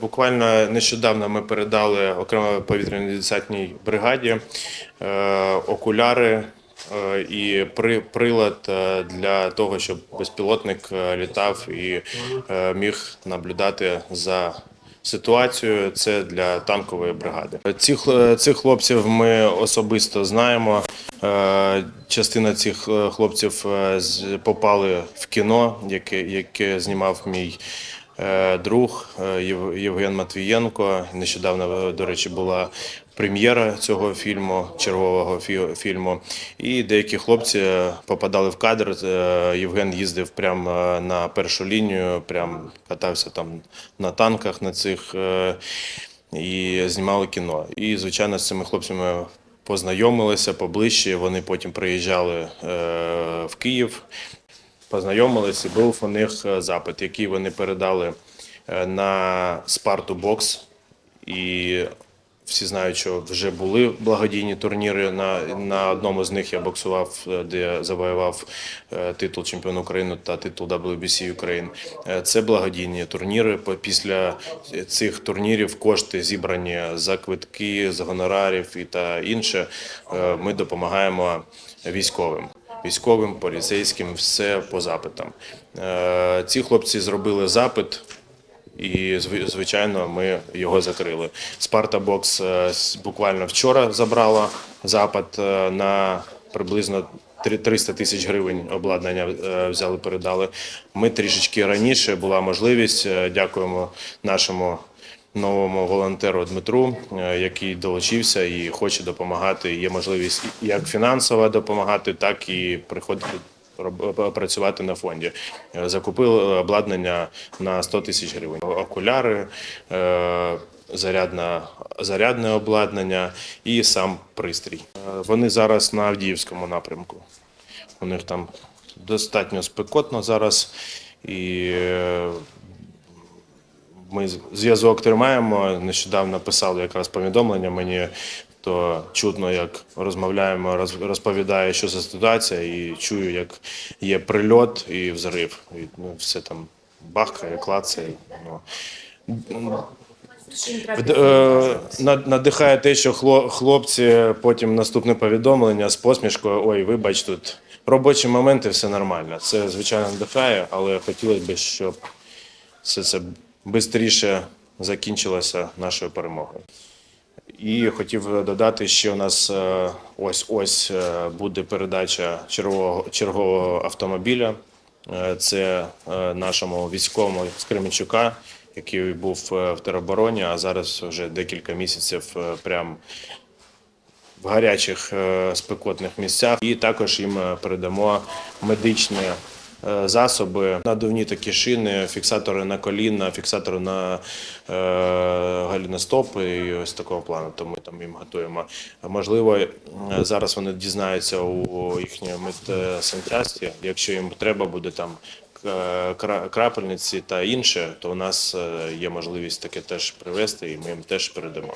Буквально нещодавно ми передали окремо повітряній десантній бригаді е, окуляри е, і при, прилад е, для того, щоб безпілотник літав і міг наблюдати за ситуацією. Це для танкової бригади. Ці хл- цих хлопців ми особисто знаємо. Частина цих хлопців попали в кіно, яке, яке знімав мій друг е, Євген Матвієнко. Нещодавно, е, до речі, була прем'єра цього фільму, чергового фі- фільму. І деякі хлопці е, попадали в кадр. Е, Євген їздив прямо е, на першу лінію, прям катався там на танках на цих е, і знімали кіно. І, звичайно, з цими хлопцями познайомилися поближче. Вони потім приїжджали е, в Київ, познайомилися. і Був у них е, запит, який вони передали е, на Спарту Бокс. І всі знають, що вже були благодійні турніри. На, на одному з них я боксував, е, де завоював титул чемпіона України та титул WBC України. Це благодійні турніри. Після цих турнірів кошти зібрані за квитки, за гонорарів і та інше. Ми допомагаємо військовим. Військовим, поліцейським, все по запитам. Е, Ці хлопці зробили запит. І зв- звичайно, ми його закрили. Спарта Бокс е, буквально вчора забрала запит е, на приблизно три- 300 тисяч гривень обладнання взяли, передали. Ми трішечки раніше була можливість. Дякуємо нашому новому волонтеру Дмитру, е, який долучився і хоче допомагати. Є можливість як фінансово допомагати, так і приходити працювати на фонді. Е, Закупили обладнання на 100 тисяч гривень. Окуляри, е, зарядна, зарядне обладнання і сам пристрій. Вони зараз на Авдіївському напрямку. У них там достатньо спекотно зараз. І ми зв'язок тримаємо. Нещодавно писали якраз повідомлення мені, то чутно, як розмовляємо, розповідає, що за ситуація, і чую, як є прильот і взрив. І, ну, все там бахкає, клацає. Ну. Е, над- Надихає те, що хло- хлопці потім наступне повідомлення з посмішкою. Ой, вибач, тут робочі моменти, все нормально. Це звичайно надихає, але хотілося б, щоб все це швидше закінчилося нашою перемогою. І хотів додати, що у нас е, ось ось е, буде передача чергового, чергового автомобіля. Е, Це нашому військовому з Кременчука, який був в теробороні, а зараз вже декілька місяців прям в гарячих спекотних місцях. І також їм передамо медичні е, засоби, надувні такі шини, фіксатори на коліна, фіксатори на е, галіностопи і ось такого плану. Тому там їм готуємо. Можливо, е, зараз вони дізнаються у їхньої медсанчасті, якщо їм треба буде там. е, Крапельниці та інше, то у нас е, є можливість таке теж привезти, і ми їм теж передамо.